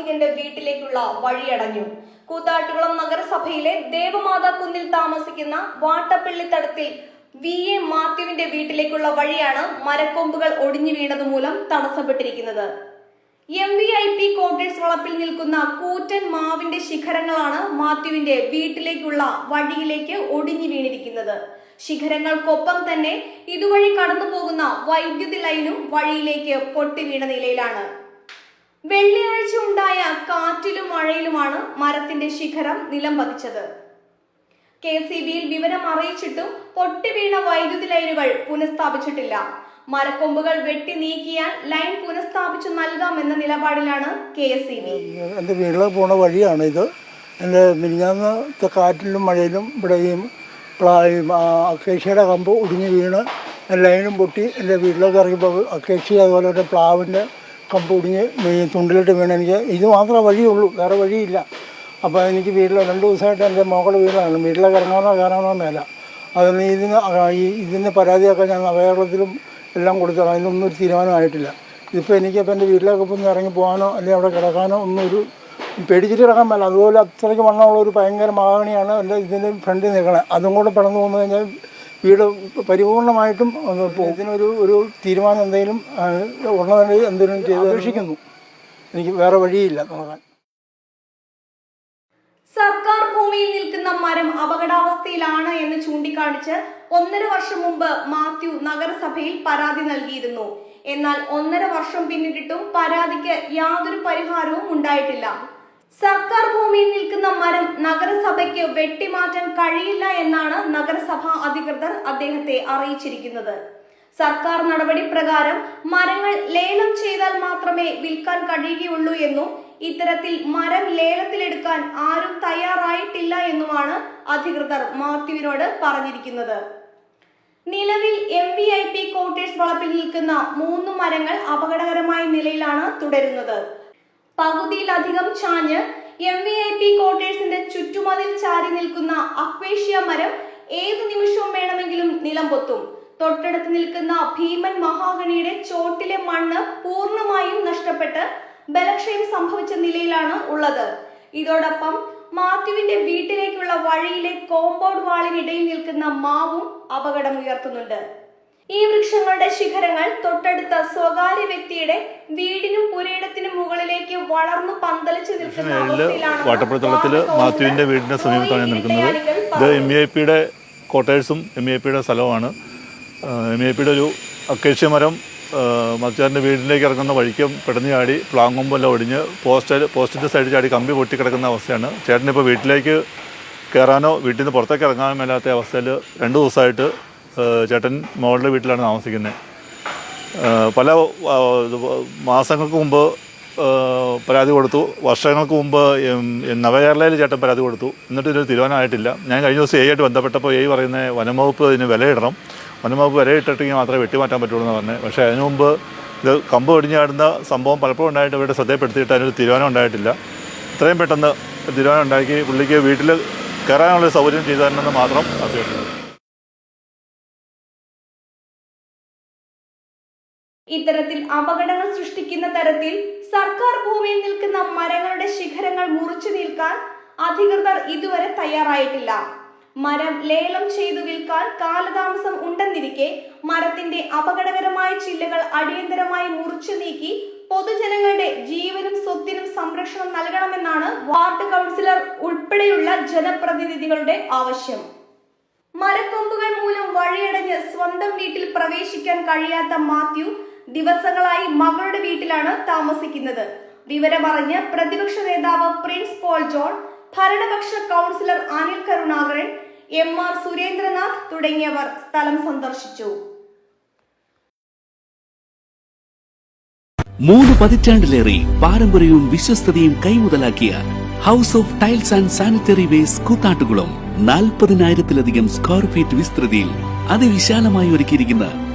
വയോധികന്റെ വീട്ടിലേക്കുള്ള വഴിയടഞ്ഞു. കൂത്താട്ടുകുളം നഗരസഭയിലെ ദേവമാതാ കുന്നിൽ താമസിക്കുന്ന വാട്ടപ്പള്ളിത്തടത്തിൽ വി. എ. മാത്യുവിന്റെ വീട്ടിലേക്കുള്ള വഴിയാണ് മരക്കൊമ്പുകൾ ഒടിഞ്ഞു വീണത് മൂലം തടസ്സപ്പെട്ടിരിക്കുന്നത്. M V I P quarters വളപ്പിൽ നിൽക്കുന്ന കൂറ്റൻ മാവിന്റെ ശിഖരങ്ങളാണ് മാത്യുവിന്റെ വീട്ടിലേക്കുള്ള വഴിയിലേക്ക് ഒടിഞ്ഞു വീണിരിക്കുന്നത്. ശിഖരങ്ങൾക്കൊപ്പം തന്നെ ഇതുവഴി കടന്നു പോകുന്ന വൈദ്യുതി ലൈനും വഴിയിലേക്ക് പൊട്ടി വീണ നിലയിലാണ്. വെള്ളിയാഴ്ച ഉണ്ടായ കാറ്റിലും മഴയിലുമാണ് മരത്തിന്റെ ശിഖരം നിലം പതിച്ചത്. കെ സി ബിയിൽ വിവരം അറിയിച്ചിട്ടും പൊട്ടിവീണ വൈദ്യുതി ലൈനുകൾ പുനഃസ്ഥാപിച്ചിട്ടില്ല. മരക്കൊമ്പുകൾ വെട്ടി നീക്കിയാൽ ലൈൻ പുനഃസ്ഥാപിച്ചു നൽകാമെന്ന നിലപാടിലാണ് കെ ഇ ബി. എന്റെ വീട്ടിൽ പോണ വഴിയാണ് ഇത്. എന്റെ മിനിഞ്ഞാന്നത്തെ കാറ്റിലും മഴയിലും ഇവിടെ ഈ പ്ലാ അക്കേഷ്യയുടെ കമ്പ് ഒടിഞ്ഞു വീണ് ലൈനും പൊട്ടി. എന്റെ വീട്ടിലേക്ക് ഇറങ്ങിപ്പോ അക്കേഷ്യ അതുപോലെ തന്നെ പ്ലാവിന്റെ കമ്പ് ഒടിഞ്ഞ് തുണ്ടിലിട്ട് വീണ് എനിക്ക് ഇത് മാത്രമേ വഴിയുള്ളൂ വേറെ വഴിയില്ല. അപ്പോൾ എനിക്ക് വീട്ടിൽ രണ്ട് ദിവസമായിട്ട് എന്റെ മകൾ വീടാണ്. വീട്ടിലേക്ക് ഇറങ്ങാനോ കയറാനോ മേല. അതൊന്ന് ഇതിന് ഈ ഇതിന് പരാതിയൊക്കെ ഞാൻ നവകേരളത്തിലും എല്ലാം കൊടുത്തതാണ് അതിനൊന്നും ഒരു തീരുമാനമായിട്ടില്ല ഇതിപ്പോൾ എനിക്കിപ്പോൾ എന്റെ വീട്ടിലേക്ക് ഒന്ന് ഇറങ്ങി പോകാനോ അല്ലെങ്കിൽ അവിടെ കിടക്കാനോ ഒന്നും ഒരു പേടിച്ചിട്ട് കിടക്കാൻ പറ്റില്ല അതുപോലെ അത്രയ്ക്ക് വണ്ണമുള്ള ഒരു ഭയങ്കര മഹാഗണിയാണ് എന്റെ ഇതിന്റെ ഫ്രണ്ടിൽ നിൽക്കണത് അതും കൂടെ പിളർന്നു പോകുന്നു കഴിഞ്ഞാൽ വീട് പരിപൂർണമായിട്ടും ഇതിനൊരു ഒരു തീരുമാനം എന്തെങ്കിലും ഉടനെ എന്തെങ്കിലും ചെയ്ത് അപേക്ഷിക്കുന്നു. എനിക്ക് വേറെ വഴിയില്ല നോക്കാൻ സർക്കാർ ഭൂമിയിൽ നിൽക്കുന്ന മരം അപകടാവസ്ഥയിലാണ് എന്ന് ചൂണ്ടിക്കാണിച്ച് ഒന്നര വർഷം മുമ്പ് മാത്യു നഗരസഭയിൽ പരാതി നൽകിയിരുന്നു. എന്നാൽ ഒന്നര വർഷം പിന്നിട്ടിട്ടും പരാതിക്ക് യാതൊരു പരിഹാരവും ഉണ്ടായിട്ടില്ല. സർക്കാർ ഭൂമിയിൽ നിൽക്കുന്ന മരം നഗരസഭയ്ക്ക് വെട്ടിമാറ്റാൻ കഴിയില്ല എന്നാണ് നഗരസഭാ അധികൃതർ അദ്ദേഹത്തെ അറിയിച്ചിരിക്കുന്നത്. സർക്കാർ നടപടി പ്രകാരം മരങ്ങൾ ലേലം ചെയ്താൽ മാത്രമേ വിൽക്കാൻ കഴിയുകയുള്ളൂ എന്നും ഇത്തരത്തിൽ മരം ലേലത്തിലെടുക്കാൻ ആരും തയ്യാറായിട്ടില്ല എന്നുമാണ് അധികൃതർ മാത്യുവിനോട് പറഞ്ഞിരിക്കുന്നത്. നിലവിൽ M V I P quarters വളപ്പിൽ നിൽക്കുന്ന മൂന്ന് മരങ്ങൾ അപകടകരമായ നിലയിലാണ് തുടരുന്നത്. പകുതിയിലധികം ചാഞ്ഞ് എം വി ഐ പി കോട്ടേഴ്സിന്റെ ചുറ്റുമതിൽ ചാരി നിൽക്കുന്ന അക്വേഷ്യ മരം ഏതു നിമിഷവും വേണമെങ്കിലും നിലം പൊത്തും. തൊട്ടടുത്ത് നിൽക്കുന്ന ഭീമൻ മഹാഗണിയുടെ ചോട്ടിലെ മണ്ണ് പൂർണമായും നഷ്ടപ്പെട്ട് ബലക്ഷയം സംഭവിച്ച നിലയിലാണ് ഉള്ളത്. ഇതോടൊപ്പം മാത്യുവിന്റെ വീട്ടിലേക്കുള്ള വഴിയിലെ കോമ്പൗണ്ട് വാളിനിടയിൽ നിൽക്കുന്ന മാവും അപകടം ഉയർത്തുന്നുണ്ട്. ഈ വൃക്ഷങ്ങളുടെ ശിഖരങ്ങൾ തൊട്ടടുത്ത സ്വകാര്യ വ്യക്തിയുടെ വീടിനും പുരയിടത്തിനും മുകളിലേക്ക് വളർന്നു പന്തലിച്ചു നിൽക്കുന്ന വാട്ടപ്പുഴത്തളത്തിൽ മാത്യുവിന്റെ വീടിന്റെ സമീപത്താണ് നിൽക്കുന്നത്. ഇത് എം ഇ ഐ പിയുടെ കോട്ടേഴ്സും എം ഇ ഐ പിയുടെ സ്ഥലവുമാണ്. എം ഇ ഐ പിയുടെ ഒരു അക്കേഷ്യ മരം മച്ചാറിന്റെ വീട്ടിലേക്ക് ഇറങ്ങുന്ന വഴിക്കും പെടഞ്ഞു ചാടി പ്ലാങ്കൊമ്പെല്ലാം ഒടിഞ്ഞ് പോസ്റ്റ് പോസ്റ്റിന്റെ സൈഡിൽ ചാടി കമ്പി പൊട്ടി കിടക്കുന്ന അവസ്ഥയാണ്. ചേട്ടനിപ്പോൾ വീട്ടിലേക്ക് കയറാനോ വീട്ടിൽ നിന്ന് പുറത്തേക്ക് ഇറങ്ങാനോ മേലാത്ത അവസ്ഥയിൽ രണ്ട് ദിവസമായിട്ട് ചേട്ടൻ മോളുടെ വീട്ടിലാണ് താമസിക്കുന്നത് പല മാസങ്ങൾക്ക് മുമ്പ് പരാതി കൊടുത്തു. വർഷങ്ങൾക്ക് മുമ്പ് നവകേരളയിൽ ചേട്ടൻ പരാതി കൊടുത്തു. എന്നിട്ട് ഇതിന് തീരുമാനമായിട്ടില്ല. ഞാൻ കഴിഞ്ഞ ദിവസം എയായിട്ട് ബന്ധപ്പെട്ടപ്പോൾ എ പറയുന്ന വനംവകുപ്പ് ഇതിന് വിലയിടണം. വനംവകുപ്പ് വിലയിട്ടിട്ടെങ്കിൽ മാത്രമേ വെട്ടിമാറ്റാൻ പറ്റുള്ളൂ എന്ന് പറഞ്ഞത് പക്ഷേ അതിനു മുമ്പ് ഇത് കമ്പ് ഒടിഞ്ഞാടുന്ന സംഭവം പലപ്പോഴും ഉണ്ടായിട്ട് ഇവിടെ ശ്രദ്ധയിൽപ്പെടുത്തിയിട്ട് അതിനൊരു തീരുമാനം ഉണ്ടായിട്ടില്ല. ഇത്രയും പെട്ടെന്ന് തീരുമാനം ഉണ്ടാക്കി പുള്ളിക്ക് വീട്ടിൽ കയറാനുള്ള സൗകര്യം ചെയ്തു തരണമെന്ന് മാത്രം അഭ്യർത്ഥിക്കുന്നു. ഇത്തരത്തിൽ അപകടങ്ങൾ സൃഷ്ടിക്കുന്ന തരത്തിൽ സർക്കാർ ഭൂമിയിൽ നിൽക്കുന്ന മരങ്ങളുടെ ശിഖരങ്ങൾ മുറിച്ചു നിൽക്കാൻ അധികൃതർ ഇതുവരെ തയ്യാറായിട്ടില്ല. മരം ലേലം ചെയ്തു വിൽക്കാൻ കാലതാമസം ഉണ്ടെന്നിരിക്കെ മരത്തിന്റെ അപകടകരമായ ചില്ലകൾ അടിയന്തരമായി മുറിച്ചു നീക്കി പൊതുജനങ്ങളുടെ ജീവനും സ്വത്തിനും സംരക്ഷണം നൽകണമെന്നാണ് വാർഡ് കൗൺസിലർ ഉൾപ്പെടെയുള്ള ജനപ്രതിനിധികളുടെ ആവശ്യം. മരക്കൊമ്പുകൾ മൂലം വഴിയടഞ്ഞ് സ്വന്തം വീട്ടിൽ പ്രവേശിക്കാൻ കഴിയാത്ത മാത്യു ദിവസങ്ങളായി മകളുടെ വീട്ടിലാണ് താമസിക്കുന്നത്. വിവരമറിഞ്ഞ് പ്രതിപക്ഷ നേതാവ് Prince Paul John ഭരണപക്ഷ councillor Anil Karunakaran M R Surendranath തുടങ്ങിയവർ സ്ഥലം സന്ദർശിച്ചു. മൂന്ന് പതിറ്റാണ്ടിലേറെ പാരമ്പര്യവും വിശ്വസ്തതയും കൈമുതലാക്കിയ house of tiles and sanitary waste Koothattukulam നാൽപ്പതിനായിരത്തിലധികം സ്ക്വയർ ഫീറ്റ് വിസ്തൃതിയിൽ അതിവിശാലമായി ഒരുക്കിയിരിക്കുന്ന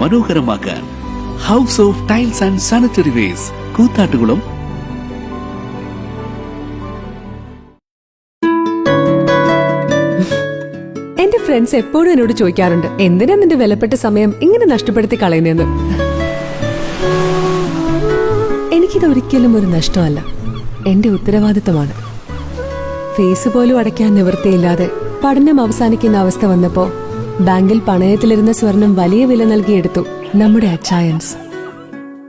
മനോഹരമാക്കാൻ house of tiles and sanitary waste Koothattukulam. എന്റെ ഫ്രണ്ട്സ് എപ്പോഴും എന്നോട് ചോദിക്കാറുണ്ട് എന്തിനാ നിന്റെ വിലപ്പെട്ട സമയം ഇങ്ങനെ നഷ്ടപ്പെടുത്തി കളയുന്നതെന്ന്? എനിക്കിത് ഒരിക്കലും ഒരു നഷ്ടമല്ല. എന്റെ ഉത്തരവാദിത്തമാണ്. ഫീസ് പോലും അടയ്ക്കാൻ നിവൃത്തിയില്ലാതെ പഠനം അവസാനിക്കുന്ന അവസ്ഥ വന്നപ്പോ ബാങ്കിൽ പണയത്തിലിരുന്ന സ്വർണം വലിയ വില നൽകിയെടുത്തു നമ്മുടെ അച്ചായൻസ്.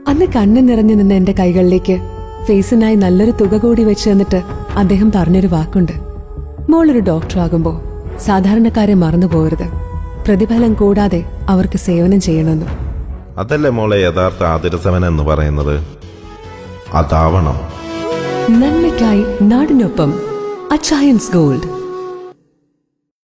അന്ന് കണ്ണു നിറഞ്ഞു നിന്ന എന്റെ കൈകളിലേക്ക് ഫേസിനായി നല്ലൊരു തുക കൂടി വെച്ച് തന്നിട്ട് അദ്ദേഹം പറഞ്ഞൊരു വാക്കുണ്ട്. മോളൊരു ഡോക്ടറാകുമ്പോൾ സാധാരണക്കാരെ മറന്നു പോകരുത്. പ്രതിഫലം കൂടാതെ അവർക്ക് സേവനം ചെയ്യണമെന്ന്. അതല്ലേ മോളെ യഥാർത്ഥ ആതിരസവൻ എന്ന് പറയുന്നത്? അതാവണം. നന്മയ്ക്കായി നാടിനൊപ്പം അച്ചായൻസ് ഗോൾഡ്.